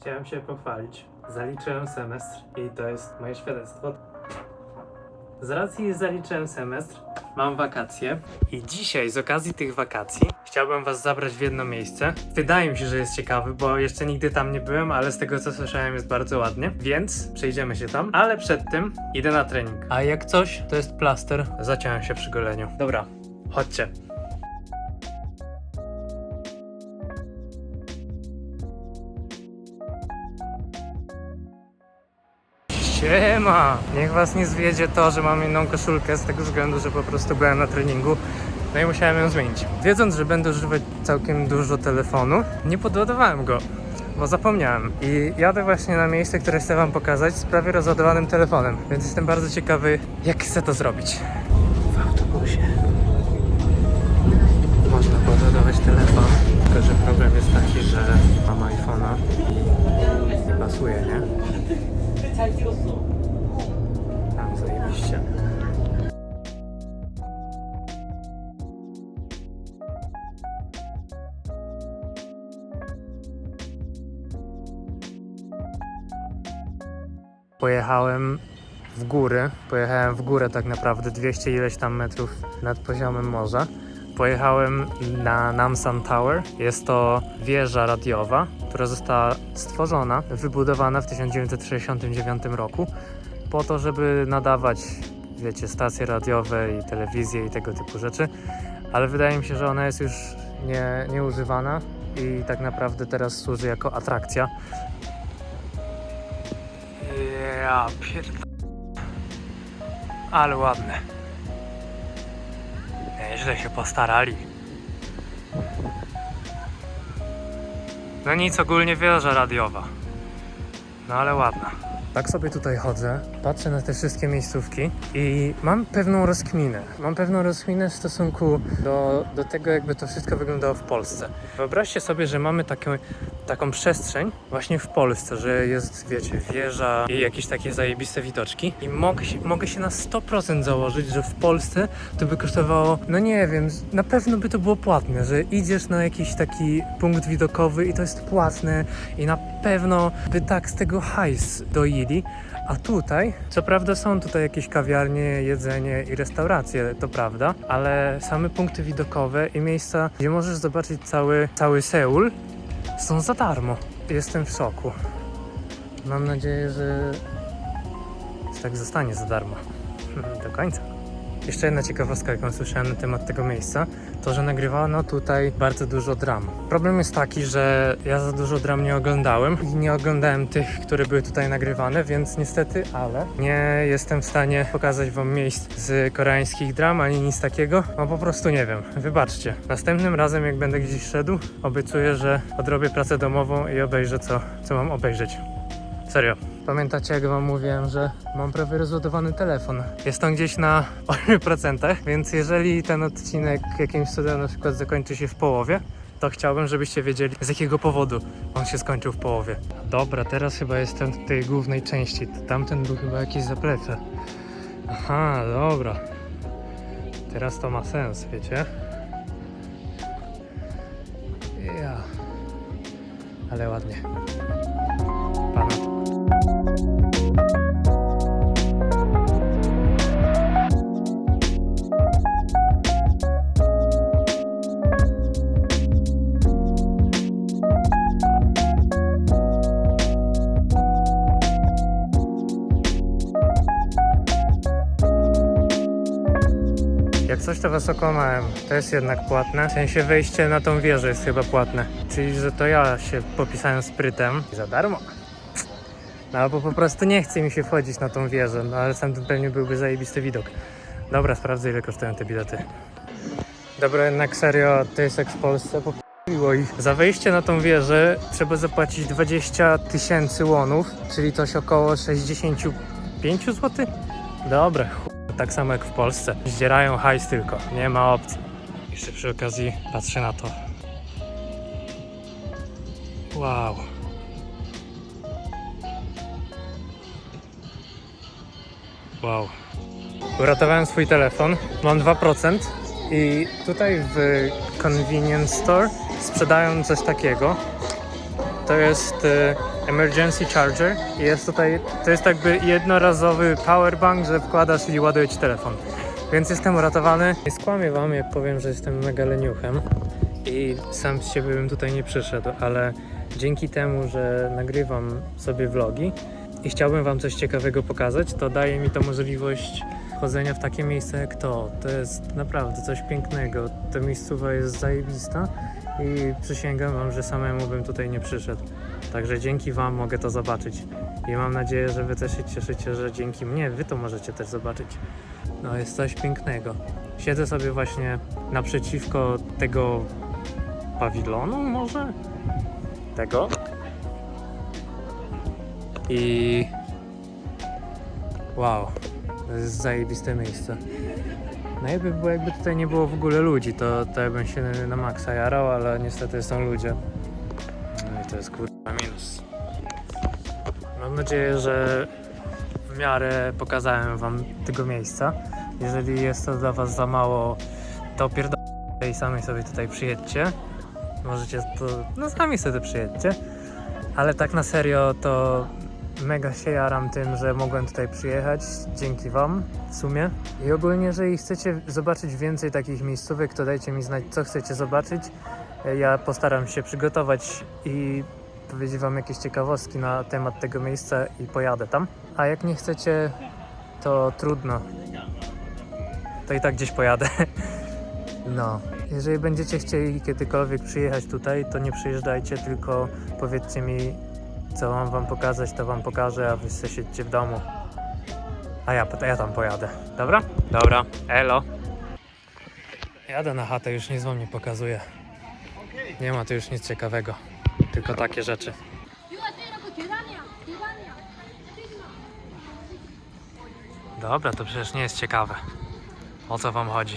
Chciałem się pochwalić. Zaliczyłem semestr i to jest moje świadectwo. Z racji, zaliczyłem semestr, mam wakacje i dzisiaj z okazji tych wakacji chciałbym was zabrać w jedno miejsce. Wydaje mi się, że jest ciekawy, bo jeszcze nigdy tam nie byłem, ale z tego co słyszałem jest bardzo ładnie, więc przejdziemy się tam. Ale przed tym idę na trening. A jak coś, to jest plaster. Zaciąłem się przy goleniu. Dobra, chodźcie. Siema! Niech was nie zwiedzie to, że mam inną koszulkę z tego względu, że po prostu byłem na treningu. No i musiałem ją zmienić. Wiedząc, że będę używać całkiem dużo telefonu, nie podładowałem go, bo zapomniałem. I jadę właśnie na miejsce, które chcę wam pokazać z prawie rozładowanym telefonem. Więc jestem bardzo ciekawy, jak chcę to zrobić. W autobusie można podładować telefon, tylko że problem jest taki, że mam iPhone'a nie pasuje, nie? Tam zajebiście. Pojechałem w góry. Pojechałem w górę tak naprawdę 200 ileś tam metrów nad poziomem morza. Pojechałem na Namsan Tower. Jest to wieża radiowa, która została stworzona, wybudowana w 1969 roku po to, żeby nadawać, wiecie, stacje radiowe i telewizję i tego typu rzeczy. Ale wydaje mi się, że ona jest już nie, nieużywana i tak naprawdę teraz służy jako atrakcja. Ja pierd... Ale ładne. Nieźle się postarali. No nic, ogólnie wieża radiowa. No ale ładna. Tak sobie tutaj chodzę, patrzę na te wszystkie miejscówki i mam pewną rozkminę. Mam pewną rozkminę w stosunku do, do tego, jakby to wszystko wyglądało w Polsce. Wyobraźcie sobie, że mamy taką, taką przestrzeń właśnie w Polsce, że jest, wiecie, wieża i jakieś takie zajebiste widoczki i mogę się, mogę się na 100% założyć, że w Polsce to by kosztowało, no nie wiem, na pewno by to było płatne, że idziesz na jakiś taki punkt widokowy i to jest płatne i na pewno by tak z tego hajs a tutaj, co prawda są tutaj jakieś kawiarnie, jedzenie i restauracje, to prawda, ale same punkty widokowe i miejsca, gdzie możesz zobaczyć cały, cały Seul, są za darmo. Jestem w szoku. Mam nadzieję, że tak zostanie za darmo. Do końca. Jeszcze jedna ciekawostka, jaką słyszałem na temat tego miejsca, to, że nagrywano tutaj bardzo dużo dram. Problem jest taki, że ja za dużo dram nie oglądałem i nie oglądałem tych, które były tutaj nagrywane, więc niestety, ale nie jestem w stanie pokazać wam miejsc z koreańskich dram ani nic takiego, bo po prostu nie wiem. Wybaczcie. Następnym razem, jak będę gdzieś szedł, obiecuję, że odrobię pracę domową i obejrzę co, co mam obejrzeć. Serio. Pamiętacie, jak wam mówiłem, że mam prawie rozładowany telefon? Jest on gdzieś na 8%, więc jeżeli ten odcinek jakimś cudem na przykład zakończy się w połowie, to chciałbym, żebyście wiedzieli z jakiego powodu on się skończył w połowie. Dobra, teraz chyba jestem w tej głównej części. Tamten był chyba jakiś zaplecze. Aha, dobra. Teraz to ma sens, wiecie? Ja. Ale ładnie. Pana. Coś to was okłamałem, to jest jednak płatne. W sensie wejście na tą wieżę jest chyba płatne. Czyli, że to ja się popisałem sprytem za darmo. No albo po prostu nie chce mi się wchodzić na tą wieżę, no ale sam pewnie byłby zajebisty widok. Dobra, sprawdzę ile kosztują te bilety. Dobra, jednak serio, to jest jak w Polsce, popiło ich. Za wejście na tą wieżę trzeba zapłacić 20 tysięcy łonów, czyli coś około 65 zł? Dobra, chuj, tak samo jak w Polsce. Zdzierają hajs tylko, nie ma opcji. Jeszcze przy okazji patrzę na to. Wow. Wow. Uratowałem swój telefon. Mam 2% i tutaj w convenience store sprzedają coś takiego. To jest e, emergency charger i jest tutaj, to jest jakby jednorazowy powerbank, że wkładasz i ładuje ci telefon. Więc jestem uratowany. Nie skłamię wam, jak powiem, że jestem mega leniuchem i sam z siebie bym tutaj nie przyszedł, ale dzięki temu, że nagrywam sobie vlogi i chciałbym wam coś ciekawego pokazać, to daje mi to możliwość chodzenia w takie miejsca jak to. To jest naprawdę coś pięknego. Ta miejscowa jest zajebista i przysięgam wam, że samemu bym tutaj nie przyszedł. Także dzięki wam mogę to zobaczyć. I mam nadzieję, że wy też się cieszycie, że dzięki mnie wy to możecie też zobaczyć. No jest coś pięknego. Siedzę sobie właśnie naprzeciwko tego pawilonu może? Tego? I... Wow, to jest zajebiste miejsce. Najlepiej by było jakby tutaj nie było w ogóle ludzi, to, to ja bym się na, na maksa jarał, ale niestety są ludzie. No i to jest kurwa minus. Mam nadzieję, że w miarę pokazałem wam tego miejsca. Jeżeli jest to dla was za mało, to pierdolę i sami sobie tutaj przyjedźcie. Możecie to, no sami sobie przyjedźcie. Ale tak na serio to mega się jaram tym, że mogłem tutaj przyjechać dzięki wam w sumie. I ogólnie, jeżeli chcecie zobaczyć więcej takich miejscówek, to dajcie mi znać, co chcecie zobaczyć. Ja postaram się przygotować i powiedzieć wam jakieś ciekawostki na temat tego miejsca i pojadę tam. A jak nie chcecie, to trudno. To i tak gdzieś pojadę. No, jeżeli będziecie chcieli kiedykolwiek przyjechać tutaj, to nie przyjeżdżajcie, tylko powiedzcie mi, co mam wam pokazać, to wam pokażę, a wy se w domu. A ja, ja tam pojadę. Dobra? Dobra. Elo. Jadę na chatę, już nic wam nie pokazuję. Nie ma tu już nic ciekawego. Tylko takie rzeczy. Dobra, to przecież nie jest ciekawe. O co wam chodzi?